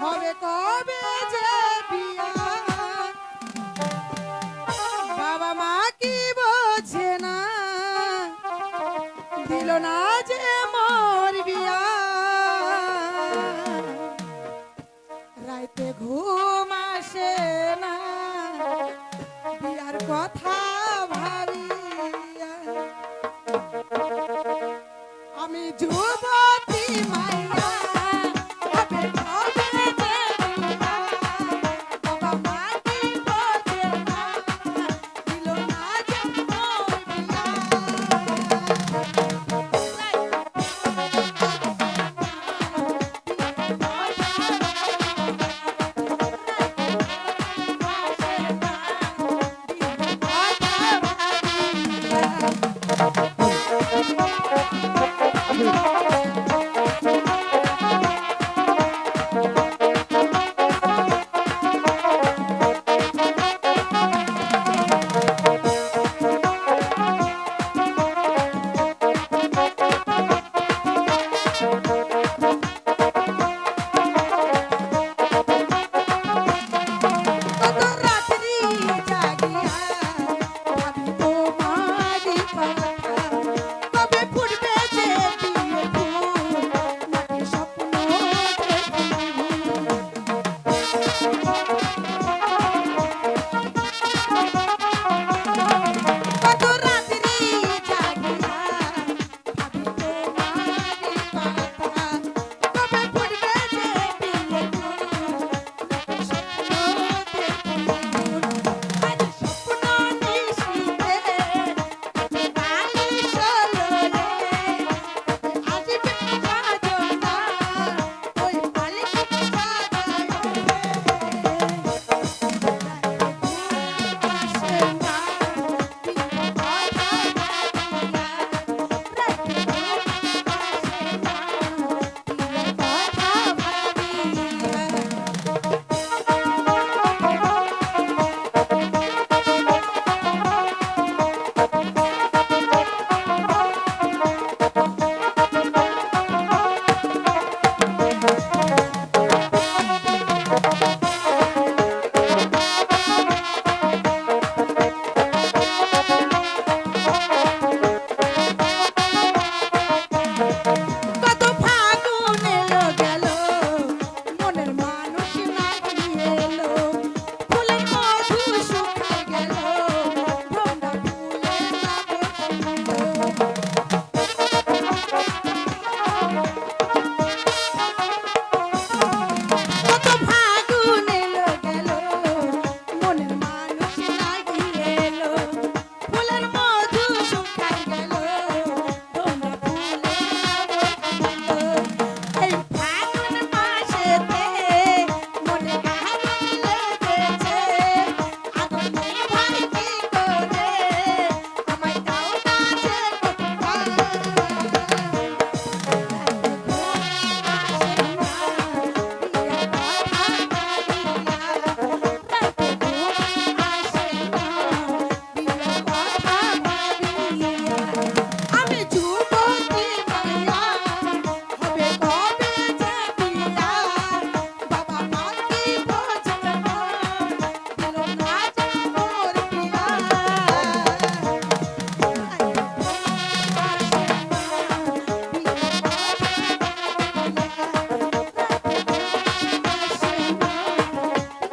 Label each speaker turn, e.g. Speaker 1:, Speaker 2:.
Speaker 1: হবে কবে যে বিয়া? বাবা মা কি বোঝে না? দিল না যে মোর বিয়া। রাইতে ঘুম আসে না। বিয়ার কথা ভাবিয়া আমি জোর Thank you.